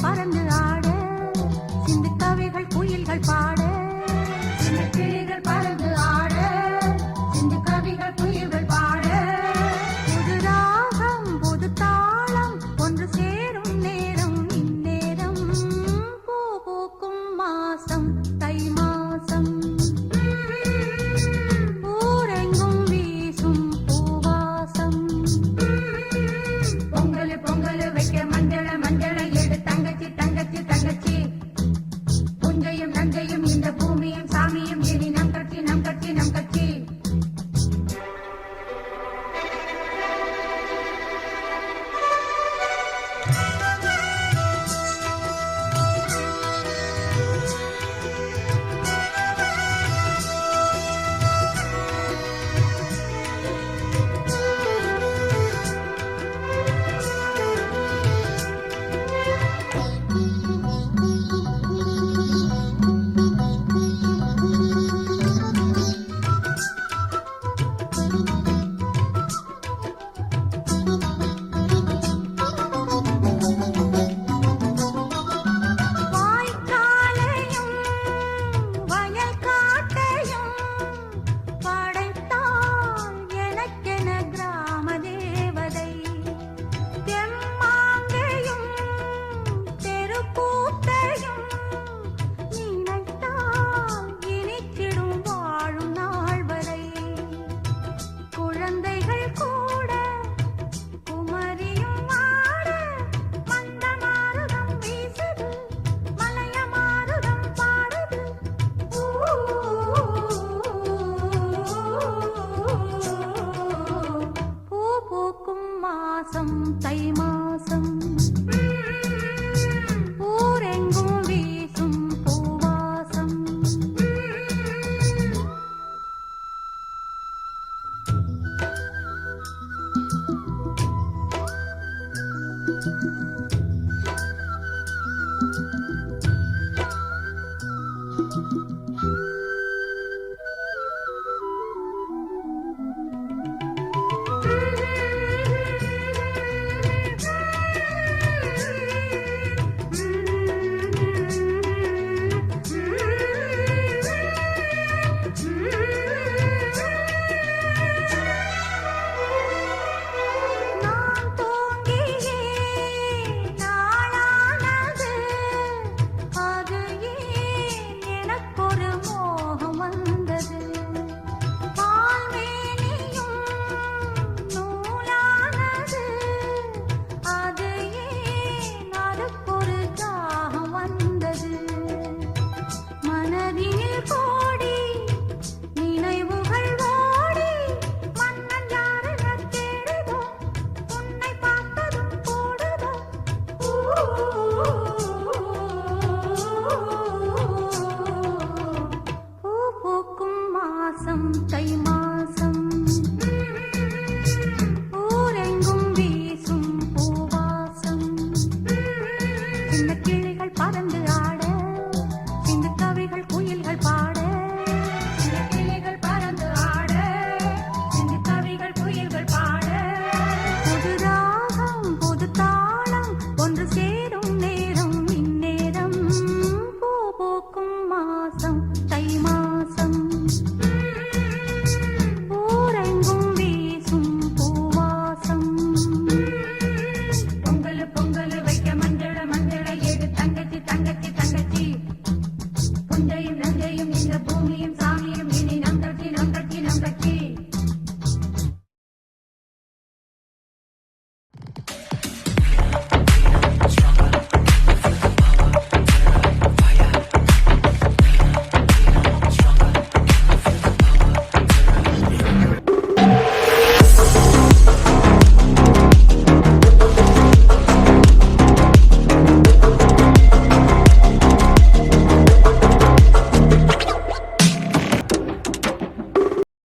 பறந்து மாசம் தை மாசம். ஊரெங்கும் வீசும் பூவாசம். சின்ன கிளிகள் பறந்து ஆட